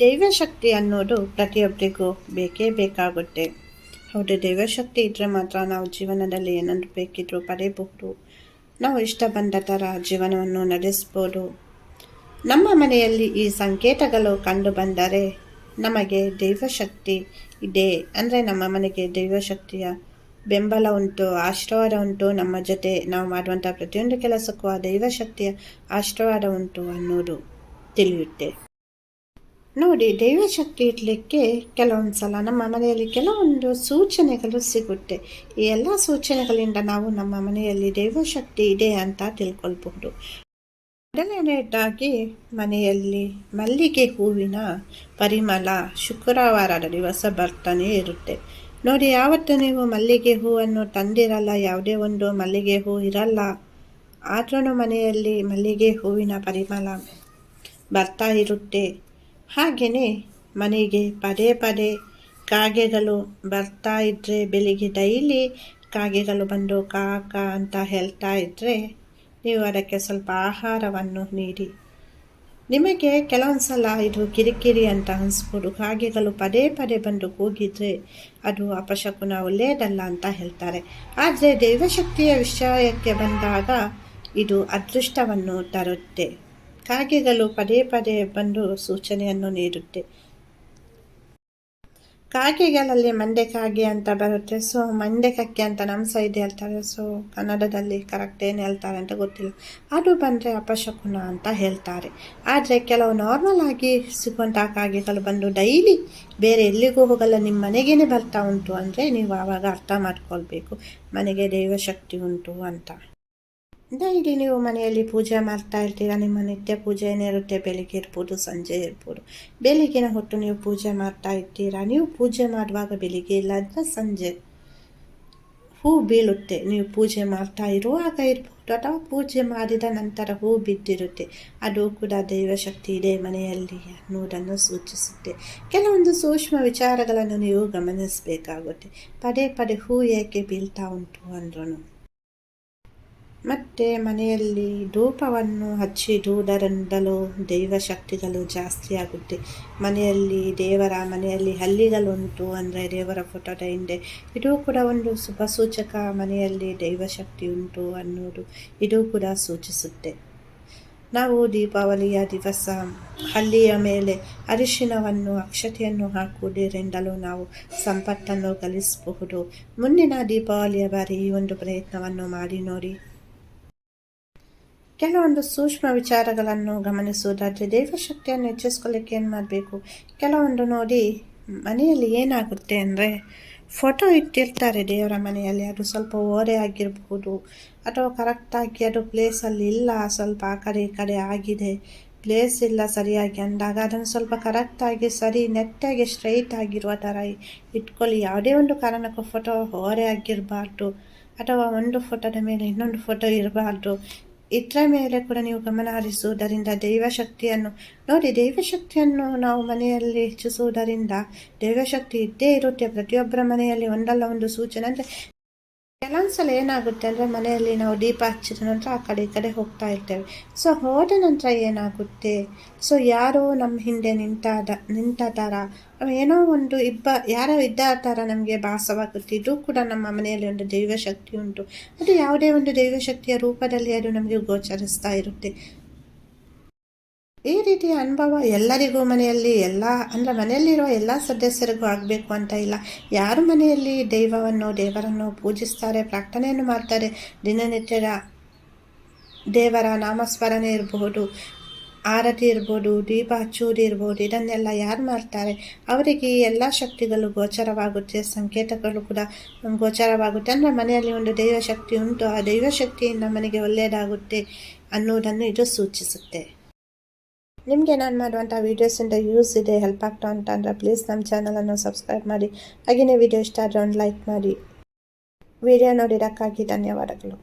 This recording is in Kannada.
ದೈವಶಕ್ತಿ ಅನ್ನೋದು ಪ್ರತಿಯೊಬ್ಬರಿಗೂ ಬೇಕೇ ಬೇಕಾಗುತ್ತೆ. ಹೌದು, ದೈವಶಕ್ತಿ ಇದ್ದರೆ ಮಾತ್ರ ನಾವು ಜೀವನದಲ್ಲಿ ಏನಾದರೂ ಬೇಕಿದ್ರೂ ಪಡೆಯಬಹುದು. ನಾವು ಇಷ್ಟ ಬಂದ ಥರ ಜೀವನವನ್ನು ನಡೆಸ್ಬೋದು ನಮ್ಮ ಮನೆಯಲ್ಲಿ ಈ ಸಂಕೇತಗಳು ಕಂಡು ಬಂದರೆ ನಮಗೆ ದೈವಶಕ್ತಿ ಇದೆ. ಅಂದರೆ ನಮ್ಮ ಮನೆಗೆ ದೈವಶಕ್ತಿಯ ಬೆಂಬಲ ಉಂಟು, ಆಶೀರ್ವಾದ ಉಂಟು. ನಮ್ಮ ಜೊತೆ ನಾವು ಮಾಡುವಂಥ ಪ್ರತಿಯೊಂದು ಕೆಲಸಕ್ಕೂ ಆ ದೈವಶಕ್ತಿಯ ಆಶೀರ್ವಾದ ಉಂಟು ಅನ್ನೋದು ತಿಳಿಯುತ್ತೆ. ನೋಡಿ, ದೈವಶಕ್ತಿ ಇಡಲಿಕ್ಕೆ ಕೆಲವೊಂದು ಸಲ ನಮ್ಮ ಮನೆಯಲ್ಲಿ ಕೆಲವೊಂದು ಸೂಚನೆಗಳು ಸಿಗುತ್ತೆ. ಈ ಎಲ್ಲ ಸೂಚನೆಗಳಿಂದ ನಾವು ನಮ್ಮ ಮನೆಯಲ್ಲಿ ದೈವಶಕ್ತಿ ಇದೆ ಅಂತ ತಿಳ್ಕೊಳ್ಬಹುದು. ಮೊದಲನೇದಾಗಿ ಮನೆಯಲ್ಲಿ ಮಲ್ಲಿಗೆ ಹೂವಿನ ಪರಿಮಳ ಶುಕ್ರವಾರದ ದಿವಸ ಬರ್ತಾನೆ ಇರುತ್ತೆ. ನೋಡಿ, ಯಾವತ್ತು ನೀವು ಮಲ್ಲಿಗೆ ಹೂವನ್ನು ತಂದಿರಲ್ಲ, ಯಾವುದೇ ಒಂದು ಮಲ್ಲಿಗೆ ಹೂ ಇರಲ್ಲ. ಆದ್ರೂ ಮನೆಯಲ್ಲಿ ಮಲ್ಲಿಗೆ ಹೂವಿನ ಪರಿಮಳ ಬರ್ತಾ ಇರುತ್ತೆ. ಹಾಗೆಯೇ ಮನೆಗೆ ಪದೇ ಪದೇ ಕಾಗೆಗಳು ಬರ್ತಾ ಇದ್ದರೆ ಬೆಳಿಗ್ಗೆ ಡೈಲಿ ಕಾಗೆಗಳು ಬಂದು ಕಾಕ ಅಂತ ಹೇಳ್ತಾ ಇದ್ದರೆ ನೀವು ಅದಕ್ಕೆ ಸ್ವಲ್ಪ ಆಹಾರವನ್ನು ನೀಡಿ. ನಿಮಗೆ ಕೆಲವೊಂದು ಸಲ ಇದು ಕಿರಿಕಿರಿ ಅಂತ ಅನಿಸ್ಬೋದು. ಕಾಗೆಗಳು ಪದೇ ಪದೇ ಬಂದು ಕೂಗಿದರೆ ಅದು ಅಪಶಕುನ ಒಳ್ಳೆಯದಲ್ಲ ಅಂತ ಹೇಳ್ತಾರೆ. ಆದರೆ ದೈವಶಕ್ತಿಯ ವಿಷಯಕ್ಕೆ ಬಂದಾಗ ಇದು ಅದೃಷ್ಟವನ್ನು ತರುತ್ತೆ. ಕಾಗೆಗಳು ಪದೇ ಪದೇ ಬಂದು ಸೂಚನೆಯನ್ನು ನೀಡುತ್ತೆ. ಕಾಗೆಗಳಲ್ಲಿ ಮಂಡೆ ಕಾಗೆ ಅಂತ ಬರುತ್ತೆ. ಸೊ ಮಂಡೆ ಕಕ್ಕೆ ಅಂತ ನಮ್ಮ ಸೈಡ್ ಹೇಳ್ತಾರೆ. ಸೊ ಕನ್ನಡದಲ್ಲಿ ಕರೆಕ್ಟ್ ಏನು ಹೇಳ್ತಾರೆ ಅಂತ ಗೊತ್ತಿಲ್ಲ. ಅದು ಬಂದರೆ ಅಪಶಕುನ ಅಂತ ಹೇಳ್ತಾರೆ. ಆದರೆ ಕೆಲವು ನಾರ್ಮಲ್ ಆಗಿ ಸಿಗುವಂಥ ಕಾಗೆಗಳು ಬಂದು ಡೈಲಿ ಬೇರೆ ಎಲ್ಲಿಗೂ ಹೋಗಲ್ಲ. ನಿಮ್ಮ ಮನೆಗೇ ಬರ್ತಾ ಉಂಟು ಅಂದರೆ ನೀವು ಆವಾಗ ಅರ್ಥ ಮಾಡ್ಕೊಳ್ಬೇಕು. ಮನೆಗೆ ದೈವಶಕ್ತಿ ಉಂಟು ಅಂತ. ಡೈಲಿ ನೀವು ಮನೆಯಲ್ಲಿ ಪೂಜೆ ಮಾಡ್ತಾ ಇರ್ತೀರಾ, ನಿಮ್ಮ ನಿತ್ಯ ಪೂಜೆ ಏನಿರುತ್ತೆ ಬೆಳಿಗ್ಗೆ ಇರ್ಬೋದು, ಸಂಜೆ ಇರ್ಬೋದು. ಬೆಳಿಗ್ಗಿನ ಹೊತ್ತು ನೀವು ಪೂಜೆ ಮಾಡ್ತಾ ಇರ್ತೀರಾ? ನೀವು ಪೂಜೆ ಮಾಡುವಾಗ ಬೆಳಿಗ್ಗೆ ಇಲ್ಲ ಅಂದರೆ ಸಂಜೆ? ಹೂ ಬೀಳುತ್ತೆ. ನೀವು ಪೂಜೆ ಮಾಡ್ತಾ ಇರುವಾಗ ಇರ್ಬೋದು ಅಥವಾ ಪೂಜೆ ಮಾಡಿದ ನಂತರ ಹೂ ಬಿದ್ದಿರುತ್ತೆ. ಅದು ಕೂಡ ದೈವಶಕ್ತಿ ಇದೆ ಮನೆಯಲ್ಲಿ ಅನ್ನೋದನ್ನು ಸೂಚಿಸುತ್ತೆ. ಕೆಲವೊಂದು ಸೂಕ್ಷ್ಮ ವಿಚಾರಗಳನ್ನು ನೀವು ಗಮನಿಸಬೇಕಾಗುತ್ತೆ. ಪದೇ ಪದೇ ಹೂ ಏಕೆ ಬೀಳ್ತಾ ಉಂಟು ಅಂದ್ರೂ ಮತ್ತು ಮನೆಯಲ್ಲಿ ಧೂಪವನ್ನು ಹಚ್ಚಿಡುವುದರಿಂದಲೂ ದೈವಶಕ್ತಿಗಳು ಜಾಸ್ತಿ ಆಗುತ್ತೆ ಮನೆಯಲ್ಲಿ ದೇವರ, ಮನೆಯಲ್ಲಿ ಹಲ್ಲಿಗಳುಂಟು ಅಂದರೆ ದೇವರ ಫೋಟೋದ ಹಿಂದೆ. ಇದು ಕೂಡ ಒಂದು ಶುಭ ಸೂಚಕ ಮನೆಯಲ್ಲಿ ದೈವಶಕ್ತಿ ಉಂಟು ಅನ್ನೋದು ಇದು ಕೂಡ ಸೂಚಿಸುತ್ತೆ. ನಾವು ದೀಪಾವಳಿಯ ದಿವಸ ಹಲ್ಲಿಯ ಮೇಲೆ ಅರಿಶಿನವನ್ನು ಅಕ್ಷತೆಯನ್ನು ಹಾಕುವುದರಿಂದಲೂ ನಾವು ಸಂಪತ್ತನ್ನು ಗಳಿಸಬಹುದು. ಮುಂದಿನ ದೀಪಾವಳಿಯ ಬಾರಿ ಈ ಒಂದು ಪ್ರಯತ್ನವನ್ನು ಮಾಡಿ ನೋಡಿ. ಕೆಲವೊಂದು ಸೂಕ್ಷ್ಮ ವಿಚಾರಗಳನ್ನು ಗಮನಿಸುವುದಾದರೆ ದೇವಶಕ್ತಿಯನ್ನು ಹೆಚ್ಚಿಸ್ಕೊಳ್ಳಿಕ್ಕೆ ಏನು ಮಾಡಬೇಕು? ಕೆಲವೊಂದು ನೋಡಿ, ಮನೆಯಲ್ಲಿ ಏನಾಗುತ್ತೆ ಅಂದರೆ ಫೋಟೋ ಇಟ್ಟಿರ್ತಾರೆ ದೇವರ ಮನೆಯಲ್ಲಿ. ಅದು ಸ್ವಲ್ಪ ಓರೆ ಆಗಿರಬಹುದು ಅಥವಾ ಕರೆಕ್ಟಾಗಿ ಅದು ಪ್ಲೇಸಲ್ಲಿ ಇಲ್ಲ, ಸ್ವಲ್ಪ ಆ ಕಡೆ ಈ ಕಡೆ ಆಗಿದೆ ಪ್ಲೇಸ್ ಇಲ್ಲ ಸರಿಯಾಗಿ ಅಂದಾಗ ಅದನ್ನು ಸ್ವಲ್ಪ ಕರೆಕ್ಟಾಗಿ ಸರಿ, ನೆಟ್ಟಾಗಿ ಸ್ಟ್ರೈಟ್ ಆಗಿರುವ ಥರ ಇಟ್ಕೊಳ್ಳಿ. ಯಾವುದೇ ಒಂದು ಕಾರಣಕ್ಕೂ ಫೋಟೋ ಓರೆ ಆಗಿರಬಾರ್ದು, ಅಥವಾ ಒಂದು ಫೋಟೋದ ಮೇಲೆ ಇನ್ನೊಂದು ಫೋಟೋ ಇರಬಾರ್ದು. ಇದರ ಮೇಲೆ ಕೂಡ ನೀವು ಗಮನ ಹರಿಸುವುದರಿಂದ ದೈವಶಕ್ತಿಯನ್ನು ನೋಡಿ, ದೈವಶಕ್ತಿಯನ್ನು ನಾವು ಮನೆಯಲ್ಲಿ ಹೆಚ್ಚಿಸುವುದರಿಂದ ದೈವಶಕ್ತಿ ಇದ್ದೇ ಇರುತ್ತೆ. ಪ್ರತಿಯೊಬ್ಬರ ಮನೆಯಲ್ಲಿ ಒಂದಲ್ಲ ಒಂದು ಸೂಚನೆ ಅಂದರೆ ಕೆಲವೊಂದ್ಸಲ ಏನಾಗುತ್ತೆ ಅಂದರೆ ಮನೆಯಲ್ಲಿ ನಾವು ದೀಪ ಹಚ್ಚಿದ ನಂತರ ಆ ಕಡೆ ಈ ಕಡೆ ಹೋಗ್ತಾ ಇರ್ತೇವೆ. ಸೊ ಹೋದ ನಂತರ ಏನಾಗುತ್ತೆ? ಸೊ ಯಾರೋ ನಮ್ಮ ಹಿಂದೆ ನಿಂತಾದ ನಿಂತ ಥರ ಏನೋ ಒಂದು ಇಬ್ಬ, ಯಾರೋ ಇದ್ದ ಥರ ನಮಗೆ ಭಾಸವಾಗುತ್ತೆ. ಇದು ಕೂಡ ನಮ್ಮ ಮನೆಯಲ್ಲಿ ಒಂದು ದೈವಶಕ್ತಿ ಉಂಟು. ಅದು ಯಾವುದೇ ಒಂದು ದೈವಶಕ್ತಿಯ ರೂಪದಲ್ಲಿ ಅದು ನಮಗೆ ಗೋಚರಿಸ್ತಾ ಇರುತ್ತೆ. ಈ ರೀತಿಯ ಅನುಭವ ಎಲ್ಲರಿಗೂ ಮನೆಯಲ್ಲಿ, ಎಲ್ಲ, ಅಂದರೆ ಮನೆಯಲ್ಲಿರುವ ಎಲ್ಲ ಸದಸ್ಯರಿಗೂ ಆಗಬೇಕು ಅಂತ ಇಲ್ಲ. ಯಾರು ಮನೆಯಲ್ಲಿ ದೈವವನ್ನು, ದೇವರನ್ನು ಪೂಜಿಸ್ತಾರೆ, ಪ್ರಾರ್ಥನೆಯನ್ನು ಮಾಡ್ತಾರೆ, ದಿನನಿತ್ಯದ ದೇವರ ನಾಮಸ್ಮರಣೆ ಇರಬಹುದು ಆರತಿ ಇರ್ಬೋದು, ದೀಪ ಹಚ್ಚುವುದು ಇರ್ಬೋದು, ಇದನ್ನೆಲ್ಲ ಯಾರು ಮಾಡ್ತಾರೆ? ಅವರಿಗೆ ಈ ಎಲ್ಲ ಶಕ್ತಿಗಳು ಗೋಚರವಾಗುತ್ತೆ, ಸಂಕೇತಗಳು ಕೂಡ ಗೋಚರವಾಗುತ್ತೆ. ಅಂದರೆ ಮನೆಯಲ್ಲಿ ಒಂದು ದೈವಶಕ್ತಿ ಉಂಟು, ಆ ದೈವಶಕ್ತಿಯಿಂದ ಮನೆಗೆ ಒಳ್ಳೆಯದಾಗುತ್ತೆ ಅನ್ನೋದನ್ನು ಇದು ಸೂಚಿಸುತ್ತೆ. ನಿಮಗೆ ನಾನು ಮಾಡುವಂಥ ವೀಡಿಯೋಸಿಂದ ಯೂಸ್ ಇದೆ ಹೆಲ್ಪ್ ಆಗ್ತಾ ಅಂತ ಅಂದರೆ ಪ್ಲೀಸ್ ನಮ್ಮ ಚಾನಲನ್ನು ಸಬ್ಸ್ಕ್ರೈಬ್ ಮಾಡಿ. ಹಾಗೆಯೇ ವಿಡಿಯೋ ಇಷ್ಟ ಆದರೆ ಒಂದು ಲೈಕ್ ಮಾಡಿ. ವಿಡಿಯೋ ನೋಡಿರೋಕ್ಕಾಗಿ ಧನ್ಯವಾದಗಳು.